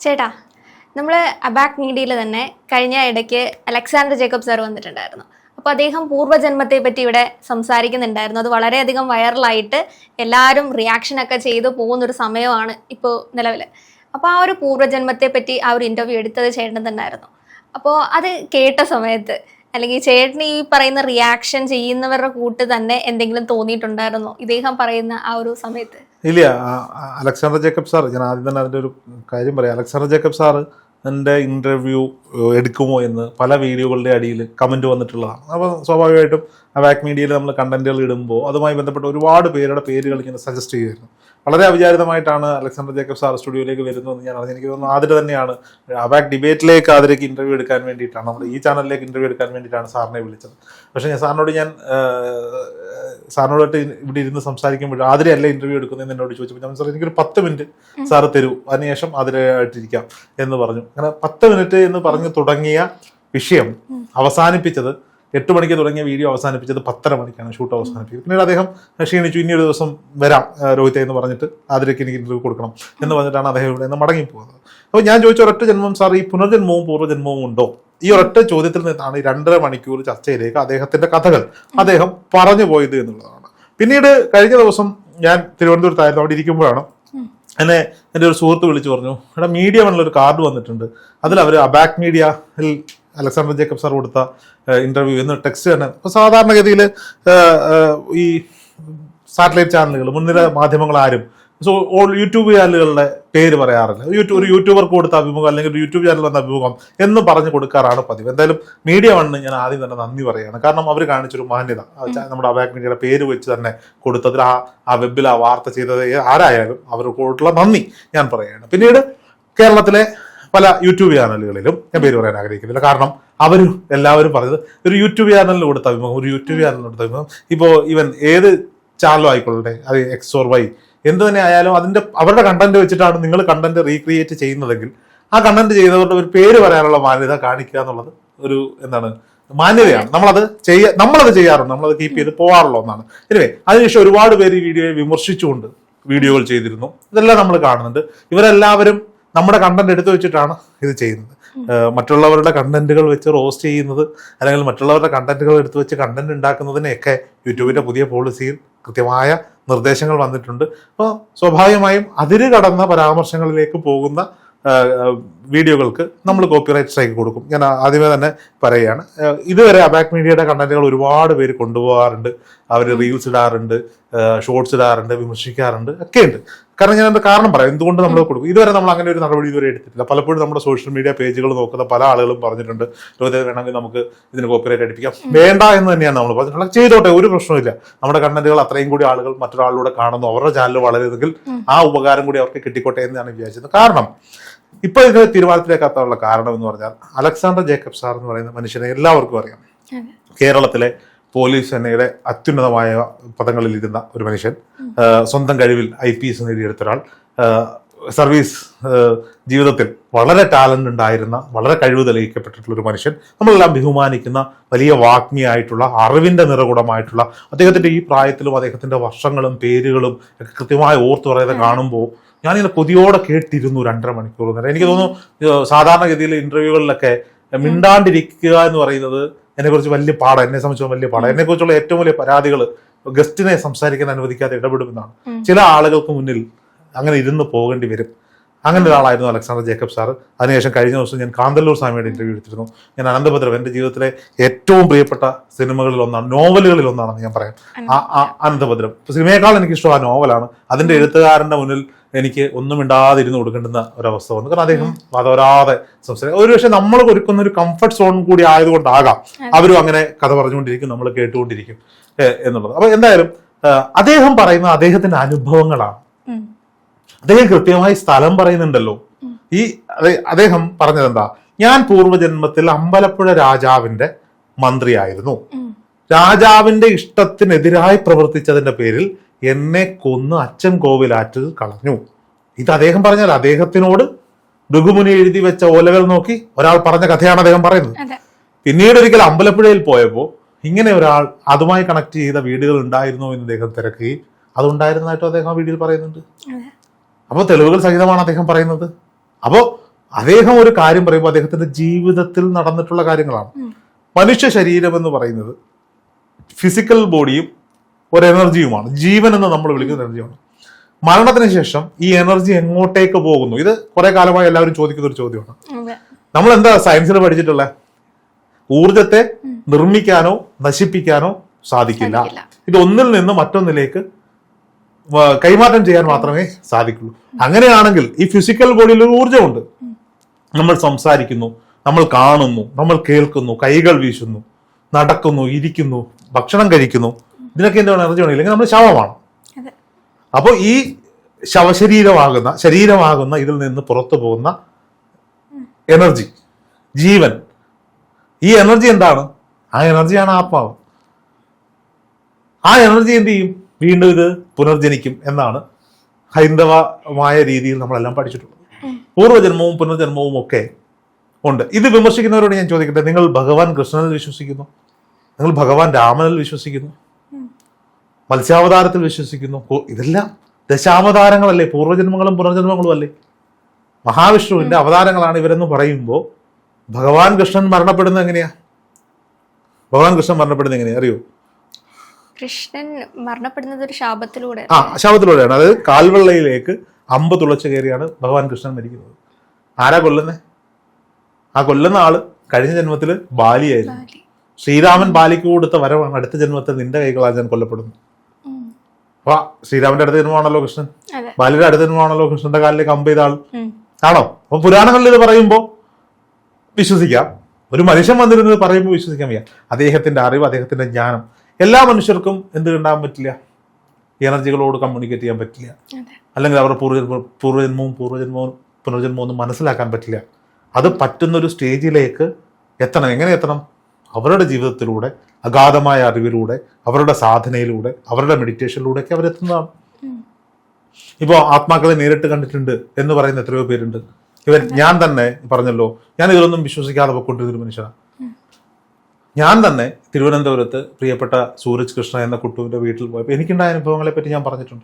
ചേട്ടാ നമ്മൾ അബാക് മീഡിയയിൽ തന്നെ കഴിഞ്ഞ ഇടയ്ക്ക് അലക്സാണ്ടർ ജേക്കബ് സാർ വന്നിട്ടുണ്ടായിരുന്നു. അപ്പോൾ അദ്ദേഹം പൂർവജന്മത്തെ പറ്റി ഇവിടെ സംസാരിക്കുന്നുണ്ടായിരുന്നു. അത് വളരെയധികം വൈറലായിട്ട് എല്ലാവരും റിയാക്ഷനൊക്കെ ചെയ്തു പോകുന്നൊരു സമയമാണ് ഇപ്പോൾ നിലവിൽ അപ്പോൾ ആ ഒരു പൂർവജന്മത്തെ പറ്റി ആ ഒരു ഇന്റർവ്യൂ എടുത്തത് തന്നെയായിരുന്നു അപ്പോൾ അത് കേട്ട സമയത്ത് അല്ലെങ്കിൽ ചേട്ടന് ഈ പറയുന്ന റിയാക്ഷൻ ചെയ്യുന്നവരുടെ കൂട്ട് തന്നെ എന്തെങ്കിലും തോന്നിയിട്ടുണ്ടായിരുന്നോ? ഇദ്ദേഹം പറയുന്ന ആ ഒരു സമയത്ത്. ഇല്ല അലക്സാണ്ടർ ജേക്കബ് സാർ ഞാൻ ആദ്യം തന്നെ അതിന്റെ ഒരു കാര്യം പറയാം. അലക്സാണ്ടർ ജേക്കബ് സാറ് എന്റെ ഇന്റർവ്യൂ എടുക്കുമോ എന്ന് പല വീഡിയോകളുടെ അടിയിൽ കമന്റ് വന്നിട്ടുള്ളതാണ്. അപ്പോൾ സ്വാഭാവികമായിട്ടും ആ വാക് മീഡിയയിൽ നമ്മൾ കണ്ടന്റുകൾ ഇടുമ്പോൾ അതുമായി ബന്ധപ്പെട്ട് ഒരുപാട് പേരുടെ പേരുകൾ ഇങ്ങനെ സജസ്റ്റ് ചെയ്യുമായിരുന്നു. വളരെ അവിചാരിതമായിട്ടാണ് അലക്സാണ്ടർ ജേക്കബ് സാർ സ്റ്റുഡിയോയിലേക്ക് വരുന്നതെന്ന് ഞാൻ അറിഞ്ഞു. എനിക്ക് തോന്നുന്നു ആദ്യം തന്നെയാണ് അബാക് ഡിബേറ്റിലേക്ക് ആദ്യത്തേക്ക് ഇന്റർവ്യൂ എടുക്കാൻ വേണ്ടിയിട്ടാണ്. നമ്മുടെ ഈ ചാനലിലേക്ക് ഇന്റർവ്യൂ എടുക്കാൻ വേണ്ടിയിട്ടാണ് സാറിനെ വിളിച്ചത്. പക്ഷേ ഞാൻ സാറിനോട് ഞാൻ സാറിനോടായിട്ട് ഇവിടെ ഇരുന്ന് സംസാരിക്കുമ്പോൾ ആതിരയല്ല ഇന്റർവ്യൂ എടുക്കുന്നതെന്ന് എന്നോട് ചോദിച്ചപ്പോൾ ഞാൻ സാർ എനിക്കൊരു പത്ത് മിനിറ്റ് സാറ് തരൂ. അതിനുശേഷം ആതിരയായിട്ടിരിക്കാം എന്ന് പറഞ്ഞു. അങ്ങനെ പത്ത് മിനിറ്റ് എന്ന് പറഞ്ഞു തുടങ്ങിയ വിഷയം അവസാനിപ്പിച്ചത് എട്ട് മണിക്ക് തുടങ്ങിയ വീഡിയോ അവസാനിപ്പിച്ചത് പത്തര മണിക്കാണ് ഷൂട്ട് അവസാനിപ്പിച്ചത് പിന്നീട് അദ്ദേഹം ക്ഷീണിച്ചു ഇനി ഒരു ദിവസം വരാം രോഹിത രോഹിത്തെ എന്ന് പറഞ്ഞിട്ട് ആതിരയ്ക്ക് എനിക്ക് ഇന്റർവ്യൂ കൊടുക്കണം എന്ന് പറഞ്ഞിട്ടാണ് അദ്ദേഹം ഇവിടെ നിന്ന് മടങ്ങിപ്പോകുന്നത് അപ്പോൾ ഞാൻ ചോദിച്ച ഒരൊറ്റ ജന്മം സാർ ഈ പുനർജന്മവും പൂർവജന്മവും ഉണ്ടോ? ഈ ഒരൊറ്റ ചോദ്യത്തിൽ നിന്നാണ് ഈ രണ്ടര മണിക്കൂർ ചർച്ചയിലേക്ക് അദ്ദേഹത്തിന്റെ കഥകൾ അദ്ദേഹം പറഞ്ഞു പോയത് എന്നുള്ളതാണ്. പിന്നീട് കഴിഞ്ഞ ദിവസം ഞാൻ തിരുവനന്തപുരത്തായിരുന്നു അവിടെ ഇരിക്കുമ്പോഴാണ് എന്നെ എന്റെ ഒരു സുഹൃത്ത് വിളിച്ചു പറഞ്ഞു എടാ മീഡിയ ഒരു കാർഡ് വന്നിട്ടുണ്ട് അതിൽ അവർ അബാക് മീഡിയയിൽ അലക്സാണ്ടർ ജേക്കബ് സാർ കൊടുത്ത ഇന്റർവ്യൂ എന്ന് ടെക്സ്റ്റ് തന്നെ. ഇപ്പോൾ സാധാരണഗതിയിൽ ഈ സാറ്റലൈറ്റ് ചാനലുകൾ മുൻനിര മാധ്യമങ്ങൾ ആരും സോ ഓൾ യൂട്യൂബ് ചാനലുകളുടെ പേര് പറയാറില്ല. യൂട്യൂബ് ഒരു യൂട്യൂബർക്ക് കൊടുത്ത അഭിമുഖം അല്ലെങ്കിൽ ഒരു യൂട്യൂബ് ചാനൽ വന്ന അഭിമുഖം എന്ന് പറഞ്ഞു കൊടുക്കാറാണ് പതിവ്. എന്തായാലും മീഡിയ വണ്ണ് ഞാൻ ആദ്യം തന്നെ നന്ദി പറയുകയാണ്. കാരണം അവർ കാണിച്ചൊരു മാന്യത. നമ്മുടെ അബാക് മീഡിയയുടെ പേര് വെച്ച് തന്നെ കൊടുത്തതിൽ ആ ആ വെബിൽ ആ വാർത്ത ചെയ്തത് ആരായാലും അവർക്കുള്ള നന്ദി ഞാൻ പറയുകയാണ്. പിന്നീട് കേരളത്തിലെ പല യൂട്യൂബ് ചാനലുകളിലും ഞാൻ പേര് പറയാൻ ആഗ്രഹിക്കുന്നില്ല. കാരണം അവർ എല്ലാവരും പറഞ്ഞത് ഒരു യൂട്യൂബ് ചാനലിൽ കൊടുത്ത അഭിമുഖം ഒരു യൂട്യൂബ് ചാനലിൽ കൊടുത്ത അഭിമുഖം. ഇപ്പോൾ ഇവൻ ഏത് ചാനലും ആയിക്കൊള്ളട്ടെ അത് എക്സ് ഓർ വൈ എന്ത് തന്നെ ആയാലും അതിന്റെ അവരുടെ കണ്ടന്റ് വെച്ചിട്ടാണ് നിങ്ങൾ കണ്ടന്റ് റീക്രിയേറ്റ് ചെയ്യുന്നതെങ്കിൽ ആ കണ്ടന്റ് ചെയ്തവരുടെ ഒരു പേര് പറയാനുള്ള മാന്യത കാണിക്കുക എന്നുള്ളത് ഒരു എന്താണ് മാന്യതയാണ്. നമ്മളത് ചെയ്യ നമ്മളത് ചെയ്യാറുണ്ട്. നമ്മളത് കീപ്പ് ചെയ്ത് പോകാറുള്ള ഒന്നാണ്. എനിവേ അതിനുശേഷം ഒരുപാട് പേര് ഈ വീഡിയോയെ വിമർശിച്ചുകൊണ്ട് വീഡിയോകൾ ചെയ്തിരുന്നു. ഇതെല്ലാം നമ്മൾ കാണുന്നുണ്ട്. ഇവരെല്ലാവരും നമ്മുടെ കണ്ടന്റ് എടുത്തു വെച്ചിട്ടാണ് ഇത് ചെയ്യുന്നത്. മറ്റുള്ളവരുടെ കണ്ടന്റുകൾ വെച്ച് റോസ്റ്റ് ചെയ്യുന്നത് അല്ലെങ്കിൽ മറ്റുള്ളവരുടെ കണ്ടന്റുകൾ എടുത്തു വെച്ച് കണ്ടന്റ് ഉണ്ടാക്കുന്നതിനെയൊക്കെ യൂട്യൂബിന്റെ പുതിയ പോളിസിയിൽ കൃത്യമായ നിർദ്ദേശങ്ങൾ വന്നിട്ടുണ്ട്. അപ്പോൾ സ്വാഭാവികമായും അതിര് കടന്ന പരാമർശങ്ങളിലേക്ക് പോകുന്ന വീഡിയോകൾക്ക് നമ്മൾ കോപ്പിറൈറ്റ് സ്ട്രൈക്ക് കൊടുക്കും. ഞാൻ ആദ്യമേ തന്നെ പറയുകയാണ്. ഇതുവരെ അബാക് മീഡിയയുടെ കണ്ടന്റുകൾ ഒരുപാട് പേര് കൊണ്ടുപോകാറുണ്ട്. അവർ റീൽസ് ഇടാറുണ്ട്. ഷോർട്സ് ഇടാറുണ്ട് വിമർശിക്കാറുണ്ട് ഒക്കെ ഉണ്ട് കാരണം ഞാൻ എന്താ കാരണം പറയാം. എന്തുകൊണ്ട് നമ്മൾ കൊടുക്കും? ഇതുവരെ നമ്മൾ അങ്ങനെ ഒരു നടപടി ഇതുവരെ എടുത്തിട്ടില്ല. പലപ്പോഴും നമ്മുടെ സോഷ്യൽ മീഡിയ പേജുകൾ നോക്കുന്ന പല ആളുകളും പറഞ്ഞിട്ടുണ്ട് ലോകത്തെ വേണമെങ്കിൽ നമുക്ക് ഇതിന് കോപ്പിറൈറ്റ് അടിപ്പിക്കാം. വേണ്ട എന്ന് തന്നെയാണ് നമ്മൾ പറഞ്ഞിട്ടുള്ളത്. ചെയ്തോട്ടെ ഒരു പ്രശ്നമില്ല നമ്മുടെ കണ്ടന്റുകൾ അത്രയും കൂടി ആളുകൾ മറ്റൊരാളിലൂടെ കാണുന്നു അവരുടെ ചാനൽ വളരുന്നെങ്കിൽ ആ ഉപകാരം കൂടി അവർക്ക് കിട്ടിക്കോട്ടെ എന്നാണ് വിചാരിച്ചത് കാരണം ഇപ്പൊ ഇതിന് തീരുമാനത്തിലേക്കാത്തുള്ള കാരണം എന്ന് പറഞ്ഞാൽ അലക്സാണ്ടർ ജേക്കബ് സാർ എന്ന് പറയുന്ന മനുഷ്യനെ എല്ലാവർക്കും അറിയാം. കേരളത്തിലെ പോലീസ് സേനയുടെ അത്യുന്നതമായ പദങ്ങളിൽ ഇരുന്ന ഒരു മനുഷ്യൻ. സ്വന്തം കഴിവിൽ ഐ പി എസ് നേടിയെടുത്ത ഒരാൾ. സർവീസ് ജീവിതത്തിൽ വളരെ ടാലന്റ് ഉണ്ടായിരുന്ന വളരെ കഴിവ് തെളിയിക്കപ്പെട്ടിട്ടുള്ള ഒരു മനുഷ്യൻ. നമ്മളെല്ലാം ബഹുമാനിക്കുന്ന വലിയ വാഗ്മിയായിട്ടുള്ള അറിവിന്റെ നിറകുടമായിട്ടുള്ള അദ്ദേഹത്തിന്റെ ഈ പ്രായത്തിലും അദ്ദേഹത്തിന്റെ വർഷങ്ങളും പേരുകളും ഒക്കെ കൃത്യമായി ഓർത്തു പറയാതെ കാണുമ്പോൾ ഞാനിങ്ങനെ കൊതിയോടെ കേട്ടിരുന്നു രണ്ടര മണിക്കൂർ നേരം. എനിക്ക് തോന്നുന്നു സാധാരണഗതിയിൽ ഇന്റർവ്യൂകളിലൊക്കെ മിണ്ടാണ്ടിരിക്കുക എന്ന് പറയുന്നത് എന്നെക്കുറിച്ച് വലിയ പാടാണ് എന്നെ സംബന്ധിച്ച് വലിയ പാടാണ് എന്നെക്കുറിച്ചുള്ള ഏറ്റവും വലിയ പരാതികൾ ഗസ്റ്റിനെ സംസാരിക്കാൻ അനുവദിക്കാതെ ഇടപെടുമെന്നാണ് ചില ആളുകൾക്ക് മുന്നിൽ അങ്ങനെ ഇരുന്ന് പോകേണ്ടി വരും. അങ്ങനെ ഒരാളായിരുന്നു അലക്സാണ്ടർ ജേക്കബ് സാർ അതിനുശേഷം കഴിഞ്ഞ ദിവസം ഞാൻ കാന്തല്ലൂർ സ്വാമിയുടെ ഇന്റർവ്യൂ എടുത്തിരുന്നു. ഞാൻ അനന്തഭദ്രം എന്റെ ജീവിതത്തിലെ ഏറ്റവും പ്രിയപ്പെട്ട സിനിമകളിൽ ഒന്നാണ് നോവലുകളിൽ ഒന്നാണെന്ന് ഞാൻ പറയാം. അനന്തഭദ്രം. സിനിമയേക്കാൾ എനിക്ക് ഇഷ്ടം ആ നോവലാണ്. അതിന്റെ എഴുത്തുകാരന്റെ മുന്നിൽ എനിക്ക് ഒന്നും ഇണ്ടാതിരുന്ന് കൊടുക്കേണ്ടുന്ന ഒരവസ്ഥ വന്നു. കാരണം അദ്ദേഹം വതവരാതെ സംസാരിക്കും. ഒരുപക്ഷെ നമ്മൾ ഒരുക്കുന്ന ഒരു കംഫർട്ട് സോൺ കൂടി ആയതുകൊണ്ടാകാം അവരും അങ്ങനെ കഥ പറഞ്ഞുകൊണ്ടിരിക്കും നമ്മൾ കേട്ടുകൊണ്ടിരിക്കും എന്നുള്ളത്. അപ്പൊ എന്തായാലും അദ്ദേഹം പറയുന്ന അദ്ദേഹത്തിന്റെ അനുഭവങ്ങളാണ്. അദ്ദേഹം കൃത്യമായി സ്ഥലം പറയുന്നുണ്ടല്ലോ. ഈ അതെ- അദ്ദേഹം പറഞ്ഞത് എന്താ ഞാൻ പൂർവജന്മത്തിൽ അമ്പലപ്പുഴ രാജാവിന്റെ മന്ത്രിയായിരുന്നു. രാജാവിന്റെ ഇഷ്ടത്തിനെതിരായി പ്രവർത്തിച്ചതിന്റെ പേരിൽ എന്നെ കൊന്ന് അച്ഛൻ കോവിലാറ്റിൽ കളഞ്ഞു. ഇത് അദ്ദേഹം പറഞ്ഞാൽ അദ്ദേഹത്തിനോട് ഭൃഗുമുനി എഴുതി വെച്ച ഓലകൾ നോക്കി ഒരാൾ പറഞ്ഞ കഥയാണ് അദ്ദേഹം പറയുന്നത്. പിന്നീട് ഒരിക്കൽ അമ്പലപ്പുഴയിൽ പോയപ്പോൾ ഇങ്ങനെ ഒരാൾ അതുമായി കണക്ട് ചെയ്ത വീടുകൾ ഉണ്ടായിരുന്നോ എന്ന് അദ്ദേഹം തിരക്കുകയും അതുണ്ടായിരുന്നതായിട്ടും അദ്ദേഹം ആ വീഡിയോയിൽ പറയുന്നുണ്ട് അപ്പോൾ തെളിവുകൾ സഹിതമാണ് അദ്ദേഹം പറയുന്നത്. അപ്പോൾ അദ്ദേഹം ഒരു കാര്യം പറയുമ്പോൾ അദ്ദേഹത്തിന്റെ ജീവിതത്തിൽ നടന്നിട്ടുള്ള കാര്യങ്ങളാണ്. മനുഷ്യ ശരീരം എന്ന് പറയുന്നത് ഫിസിക്കൽ ബോഡിയും ഒരു എനർജിയുമാണ്. ജീവൻ എന്ന് നമ്മൾ വിളിക്കുന്ന എനർജിയാണ്. മരണത്തിന് ശേഷം ഈ എനർജി എങ്ങോട്ടേക്ക് പോകുന്നു? ഇത് കുറെ കാലമായി എല്ലാവരും ചോദിക്കുന്ന ഒരു ചോദ്യമാണ്. നമ്മൾ എന്താ സയൻസിൽ പഠിച്ചിട്ടുള്ള? ഊർജത്തെ നിർമ്മിക്കാനോ നശിപ്പിക്കാനോ സാധിക്കില്ല. ഇത് ഒന്നിൽ നിന്ന് മറ്റൊന്നിലേക്ക് കൈമാറ്റം ചെയ്യാൻ മാത്രമേ സാധിക്കുള്ളൂ. അങ്ങനെയാണെങ്കിൽ ഈ ഫിസിക്കൽ ബോഡിയിൽ ഒരു ഊർജമുണ്ട്. നമ്മൾ സംസാരിക്കുന്നു നമ്മൾ കാണുന്നു നമ്മൾ കേൾക്കുന്നു കൈകൾ വീശുന്നു നടക്കുന്നു ഇരിക്കുന്നു ഭക്ഷണം കഴിക്കുന്നു ഇതിനൊക്കെ എന്താണ് എനർജി വേണം ഇല്ലെങ്കിൽ നമ്മൾ ശവമാണ്. അപ്പോൾ ഈ ശവശരീരമാകുന്ന ശരീരമാകുന്ന ഇതിൽ നിന്ന് പുറത്തു പോകുന്ന എനർജി ജീവൻ. ഈ എനർജി എന്താണ്? ആ എനർജിയാണ് ആത്മാവ്. ആ എനർജി എന്ത് ചെയ്യും? വീണ്ടും ഇത് പുനർജനിക്കും എന്നാണ് ഹൈന്ദവമായ രീതിയിൽ നമ്മളെല്ലാം പഠിച്ചിട്ടുള്ളത്. പൂർവജന്മവും പുനർജന്മവും ഒക്കെ ഉണ്ട്. ഇത് വിമർശിക്കുന്നവരോട് ഞാൻ ചോദിക്കട്ടെ? നിങ്ങൾ ഭഗവാൻ കൃഷ്ണനിൽ വിശ്വസിക്കുന്നു? നിങ്ങൾ ഭഗവാൻ രാമനിൽ വിശ്വസിക്കുന്നു? മത്സ്യാവതാരത്തിൽ വിശ്വസിക്കുന്നു. ഇതെല്ലാം ദശാവതാരങ്ങളല്ലേ? പൂർവജന്മങ്ങളും പുനർജന്മങ്ങളും അല്ലേ? മഹാവിഷ്ണുവിന്റെ അവതാരങ്ങളാണ് ഇവരെന്ന് പറയുമ്പോൾ ഭഗവാൻ കൃഷ്ണൻ മരണപ്പെടുന്നത് എങ്ങനെയാ? ഭഗവാൻ കൃഷ്ണൻ മരണപ്പെടുന്നത് എങ്ങനെയാ? അറിയോ? കൃഷ്ണൻ മരണപ്പെടുന്നത് ഒരു ശാപത്തിലൂടെ. ആ ശാപത്തിലൂടെയാണ്. അതായത് കാൽവെള്ളയിലേക്ക് അമ്പ് തുളച്ചു കയറിയാണ് ഭഗവാൻ കൃഷ്ണൻ മരിക്കുന്നത്. ആരാ കൊല്ലുന്നത് ആ കൊല്ലുന്ന ആൾ കഴിഞ്ഞ ജന്മത്തിൽ ബാലിയായിരുന്നു. ബാലി. ശ്രീരാമൻ ബാലിക്ക് കൊടുത്ത വരവാണ് അടുത്ത ജന്മത്തിൽ നിന്റെ കൈകളാൽ ഞാൻ കൊല്ലപ്പെടുന്നു. അപ്പൊ ശ്രീരാമന്റെ അടുത്ത് നിന്നുമാണല്ലോ കൃഷ്ണൻ. ബാലിയുടെ അടുത്ത ജന്മമാണല്ലോ കൃഷ്ണന്റെ കാലിലെ കമ്പ് ചെയ്ത ആൾ ആണോ? അപ്പൊ പുരാണങ്ങളിൽ ഇത് പറയുമ്പോൾ വിശ്വസിക്കാം. ഒരു മനുഷ്യൻ വന്നിരുന്നത് പറയുമ്പോൾ വിശ്വസിക്കാൻ വയ്യ. അദ്ദേഹത്തിന്റെ അറിവ് അദ്ദേഹത്തിന്റെ ജ്ഞാനം. എല്ലാ മനുഷ്യർക്കും എന്ത് കണ്ടാൻ പറ്റില്ല? എനർജികളോട് കമ്മ്യൂണിക്കേറ്റ് ചെയ്യാൻ പറ്റില്ല. അല്ലെങ്കിൽ അവരുടെ പൂർവജന്മ പൂർവജന്മവും പൂർവജന്മവും പുനർജന്മവും ഒന്നും മനസ്സിലാക്കാൻ പറ്റില്ല. അത് പറ്റുന്നൊരു സ്റ്റേജിലേക്ക് എത്തണം. എങ്ങനെ എത്തണം? അവരുടെ ജീവിതത്തിലൂടെ അഗാധമായ അറിവിലൂടെ അവരുടെ സാധനയിലൂടെ അവരുടെ മെഡിറ്റേഷനിലൂടെ ഒക്കെ അവരെത്തുന്നതാണ്. ഇപ്പോൾ ആത്മാക്കളെ നേരിട്ട് കണ്ടിട്ടുണ്ട് എന്ന് പറയുന്ന എത്രയോ പേരുണ്ട്. ഇവൻ ഞാൻ തന്നെ പറഞ്ഞല്ലോ ഞാൻ ഇതിലൊന്നും വിശ്വസിക്കാതെ പൊക്കൊണ്ടിരുന്നൊരു മനുഷ്യനാണ് ഞാൻ തന്നെ തിരുവനന്തപുരത്ത് പ്രിയപ്പെട്ട സൂരജ് കൃഷ്ണ എന്ന കുട്ടുവിന്റെ വീട്ടിൽ പോയപ്പോൾ എനിക്കുണ്ടായ അനുഭവങ്ങളെ പറ്റി ഞാൻ പറഞ്ഞിട്ടുണ്ട്.